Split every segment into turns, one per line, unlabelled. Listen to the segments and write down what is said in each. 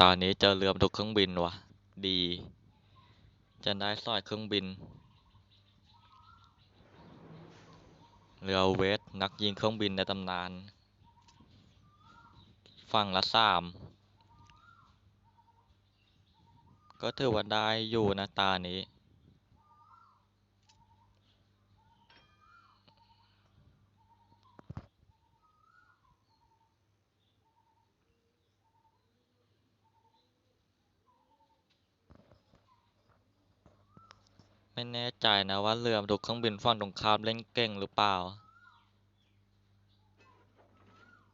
ตอนนี้เจอเรือบรรทุกเครื่องบินวะดี จะได้สอยเครื่องบิน เรือเวสนักยิงเครื่องบินในตำนาน ฝั่งละสาม ก็ถือว่าได้อยู่นะตานี้ ไม่แน่ใจนะว่าเรือบรรทุกเครื่องบินฝั่งตรงข้ามเล่นเก่งหรือเปล่า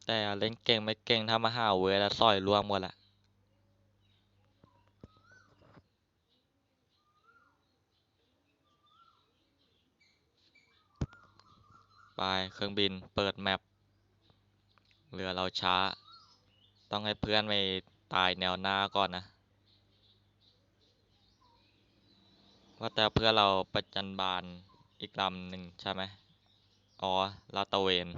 แต่เล่นเก่งไม่เก่งถ้ามาหาเวลาสอยรวมหมดแหละไปเครื่องบินเปิดแมปเรือเราช้า ต้องให้เพื่อนไปตายแนวหน้าก่อนนะ ว่าแต่เพื่อเราประจันบานอีกลำหนึ่งใช่ไหมอ๋อลาตะเวน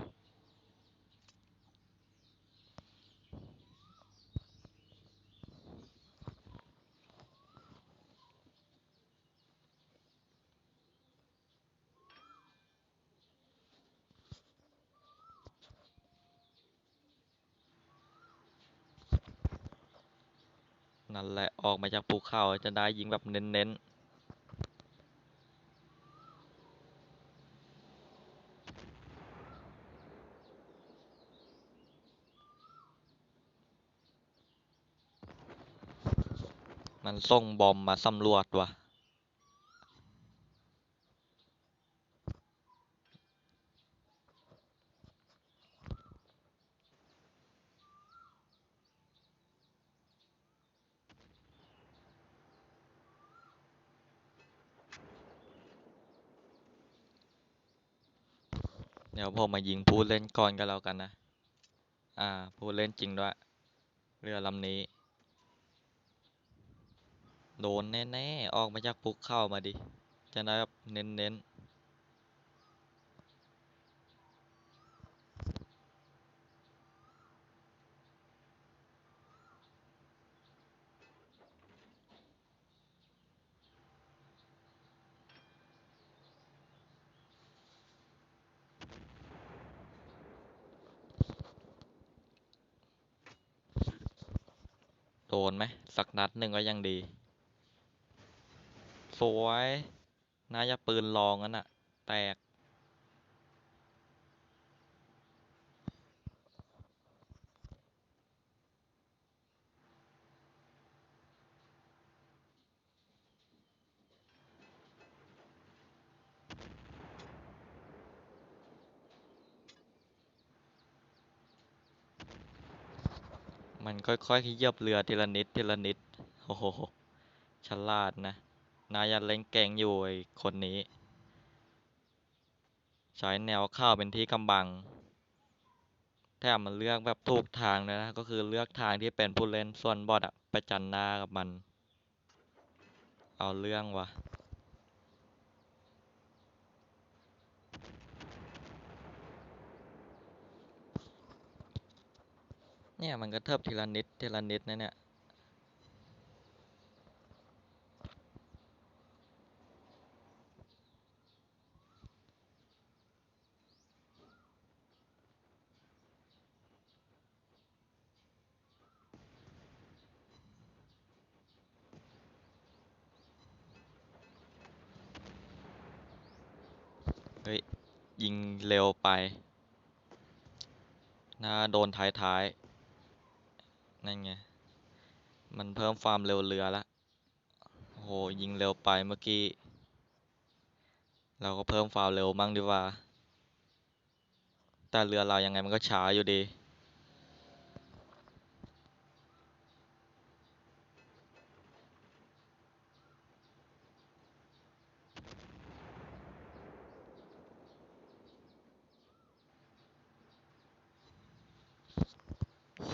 นั่นแหละ ออกมาจากภูเขาจะได้ยิงแบบเน้นๆ มันส่งบอมมาสำรวจวะเดี๋ยวผมมายิงผู้เล่นก่อนก็แล้วกันนะ อ่าผู้เล่นจริงด้วย เรือลำนี้ โดนแน่ๆ ออกมาจากภูเขามาดิ จะได้แบบเน้นๆโดนไหมสักนัดหนึ่งก็ยังดี สวยน่าจะปืนลองกันอะแตก มันค่อยๆขยับเรือทีละนิดทีละนิด โอ้โห ฉลาดนะ นายจะเล่นเก่งอยู่ไอ้คนนี้ ใช้แนวข้าวเป็นที่กำบัง แถมมันเลือกแบบถูกทางเลยนะ ก็คือเลือกทางที่เป็นผู้เล่นส่วนบอทอะประจันหน้ากับมัน เอาเรื่องวะเนี่ยมันก็เทิบทีละนิดทีละนิดนะเนี่ย เฮ้ ยิงเร็วไปน่าโดนท้ายๆ นั่นไง มันเพิ่มความเร็วเรือละโอ้โห ยิงเร็วไปเมื่อกี้ เราก็เพิ่มความเร็วมั่งดีกว่า แต่เรือเรายังไงมันก็ช้าอยู่ดี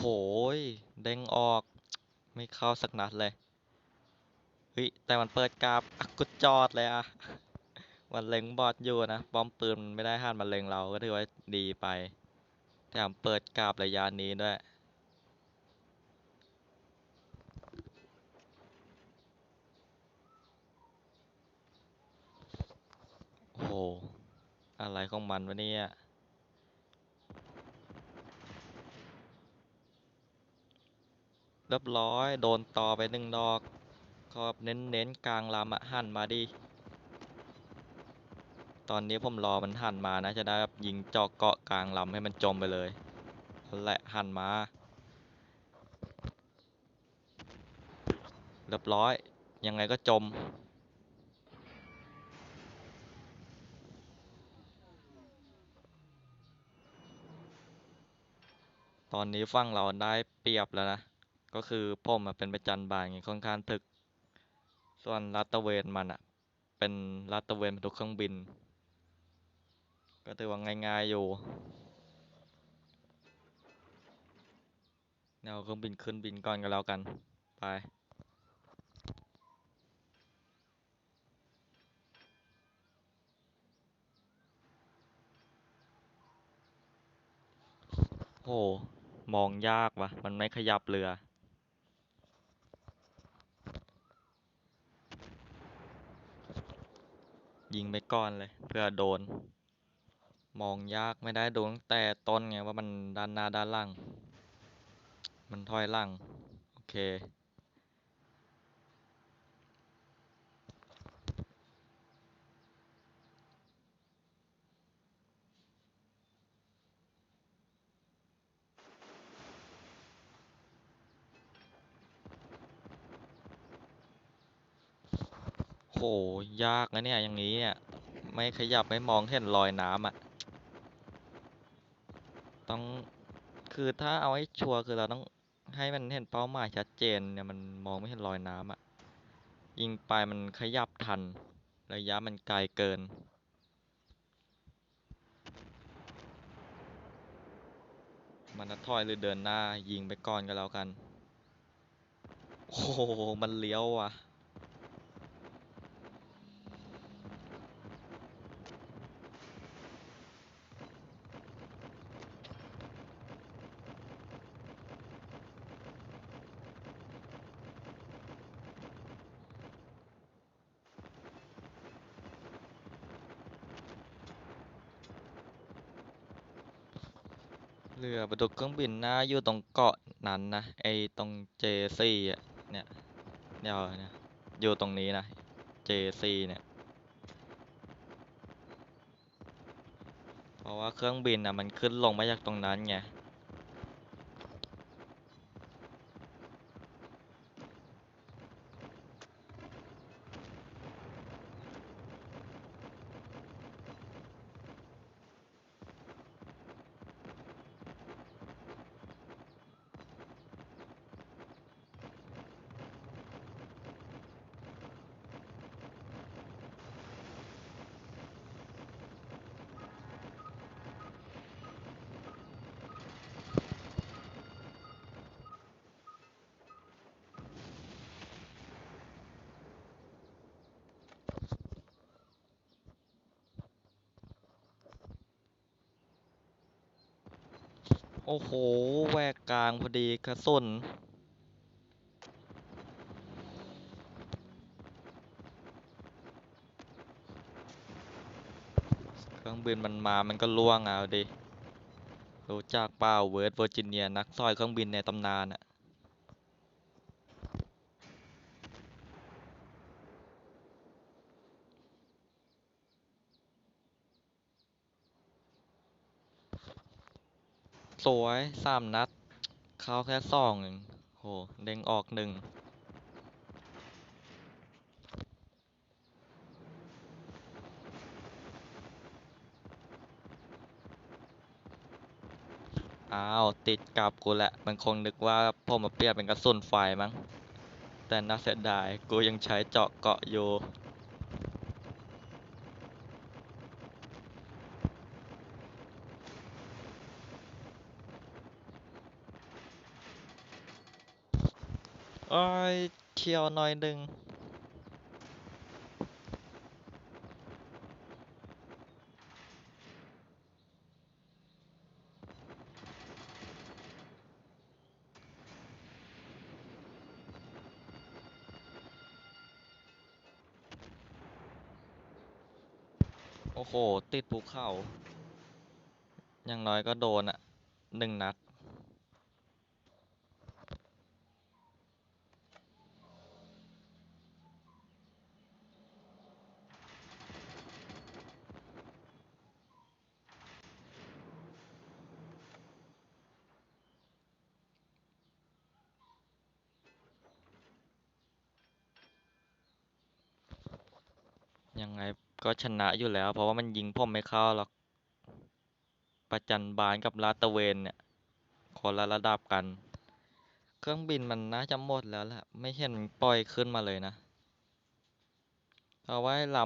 โหเด้งออก ไม่เข้าสักนัดเลยเฮ้ยแต่มันเปิดกราบกุดจอดเลยอะมันเล็งบอดอยู่นะป้อมปืนมันไม่ได้ห้ามมันเล็งเราก็ถือว่าดีไปแถมเปิดกราบระยะนี้ด้วยโอ้โหอะไรของมันวะเนี่ย เรียบร้อย โดนต่อไปหนึ่งดอกก็เน้นเน้นๆกลางลำอะหันมาดิ ตอนนี้ผมรอมันหันมานะ จะได้แบบยิงเจาะเกาะกลางลำให้มันจมไปเลยแหละหันมา เรียบร้อย ยังไงก็จม ตอนนี้ฝั่งเราได้เปรียบแล้วนะ ก็คือผมอะเป็นประจันบานไงค่อนข้างถึก ส่วนลาดตะเวนมันอะเป็นลาดตะเวนบรรทุกเครื่องบิน ก็ถือว่าง่ายๆอยู่เดี๋ยวเอาเครื่องบินขึ้นบินก่อนก็แล้วกัน ไปโห มองยากว่ะมันไม่ขยับเรือ ยิงไปก่อนเลย เพื่อโดน มองยากไม่ได้โดนตั้งแต่ต้นไงว่ามันด้านหน้าด้านหลัง มันถอยหลัง โอเค หยากนะเนี่ยอย่างนี้เนี่ยไม่ขยับไม่มองเห็นรอยน้ำอะ ต้องคือถ้าเอาให้ชัวร์คือเราต้องให้มันเห็นเป้าหมายชัดเจนเนี่ยมันมองไม่เห็นรอยน้ำอะ ยิงไปมันขยับทัน ระยะมันไกลเกินมันจะถอยหรือเดินหน้ายิงไปก่อนก็แล้วกัน โอ้โห มันเลี้ยวว่ะ เรือบรรทุกเครื่องบินน้าอยู่ตรงเกาะนั้นนะไอตรง J4 อะเนี่ยเนี่ยเนี่ยอยู่ตรงนี้นะ J4 เนี่ยเพราะว่าเครื่องบินอะมันขึ้นลงมาจากตรงนั้นไง โอ้โหแหวกกลางพอดีกระสุนเครื่องบินมันมามันก็ล่วงเอาดิ รู้จักเปล่าเวิร์ดเวอร์จิเนียนักซอยเครื่องบินในตำนานอะ สวยสามนัด เข้าแค่สองเองโหเด้งออกหนึ่งอ้าว ติดกับกูแหละ มันคงนึกว่าผมมาเปรียบเป็นกระสุนไฟมั้ง แต่น่าเสียดาย กูยังใช้เจาะเกาะอยู่ โอ้ยเฉียวหน่อยหนึ่งโอ้โห ติดภูเขาอย่างน้อยก็โดนอะหนึ่งนัด ยังไง ก็ชนะอยู่แล้ว เพราะว่ามันยิงผมไม่เข้าหรอก ประจันบานกับลาดตะเวนเนี่ยคนละระดับกัน เครื่องบินมันน่าจะหมดแล้วแหละไม่เห็นปล่อยขึ้นมาเลยนะเอาไว้ล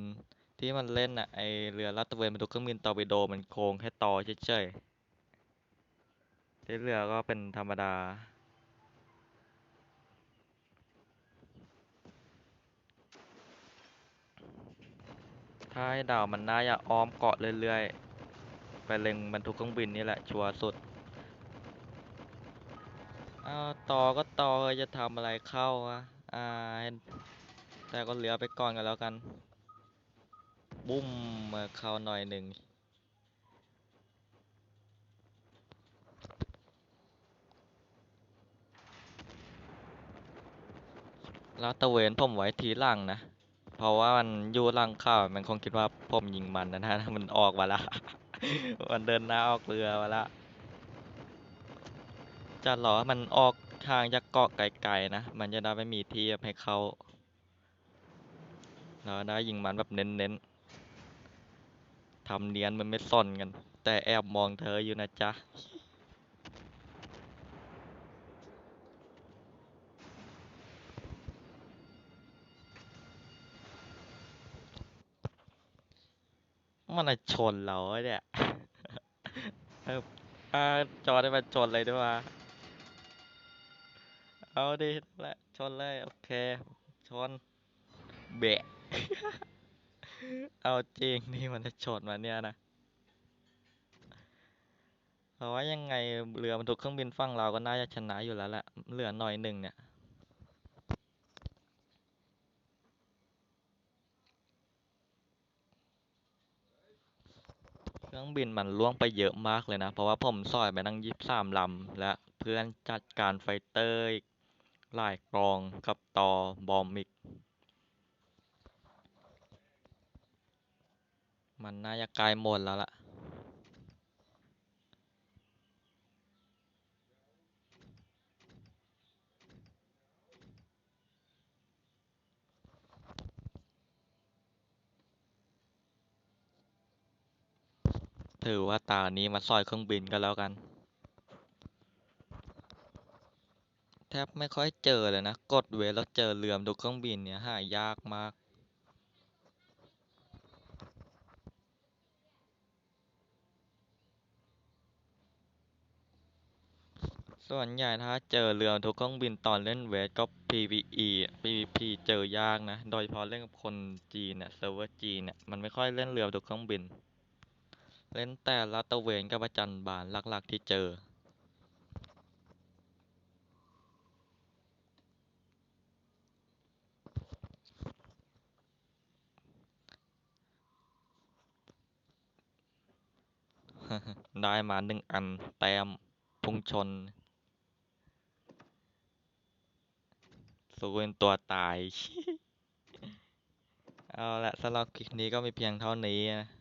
ำที่มันเล่นอะไอเรือลาดตะเวนบรรทุกเครื่องบินตอร์ปิโดมันโค้งแค่ต่อเฉยๆที่เรือก็เป็นธรรมดา ถ้าให้เดาวมันน่าจะอ้อมเกาะเรื่อยๆ ไปเล็งบรรทุกเครื่องบินนี่แหละ ชัวร์สุดอ้าต่อก็ต่อจะทำอะไรเข้าวะอ่าแต่ก็เหลือไปก่อนกันแล้วกัน บุ้มมาเข้าหน่อยหนึ่งลาดตะเวนผมไว้ทีหลังนะ เพราะว่ามันอยู่หลังข้าวมันคงคิดว่าผมยิงมันนะนะมันออกมาละ มันเดินหน้าออกเรือมาละจะรอมันออกทางจากเกาะไกลๆนะ มันจะได้ไม่มีที่ให้เขาแล้วได้ยิงมันแบบเน้นๆทำเนียนมันไม่ซ่อนกัน แต่แอบมองเธออยู่นะจ๊ะ มันอะชนเราอะเนี่ยเอออ่าจอได้มาชนเลยด้วยวะเอาดิละชนเลยโอเค ชนเบะ เอาจริงนี่มันจะชนมาเนี่ยนะเพราะว่ายังไงเรือบรรทุกเครื่องบินฝั่งเราก็น่าจะชนะอยู่แล้วแหละเหลือหน่อยหนึ่งเนี่ย ครื่องบินมันล่วงไปเยอะมากเลยนะ เพราะว่าผมสอยไปตั้งยี่สิบสามลำ และเพื่อนจัดการไฟเตอร์อีกหลายกองกับต่อบอมอีกมันน่าจะกล้หมดแล้วล่ะ ถือว่าตา นี้มาสอยเครื่องบินก็แล้วกัน แทบไม่ค่อยเจอเลยนะ กดเวทแล้วเจอเรือมทุกเครื่องบินเนี่ยหายากมากส่วนใหญ่ถ้าเจอเรือทุกเครื่องบินตอนเล่นเวทก็ PVE PVP เจอยากนะ โดยเฉพาะเล่นกับคนจีนเนี่ยเซิร์ฟเวอร์จีนเนี่ยมันไม่ค่อยเล่นเรือทุกเครื่องบิน เล่นแต่ลาตะเวนกับประจันบานหลักๆที่เจอ ได้มาหนึ่งอัน แต้มพุ่งชนสู้เป็นตัวตาย เอาละสำหรับคลิปนี้ก็มีเพียงเท่านี้นะ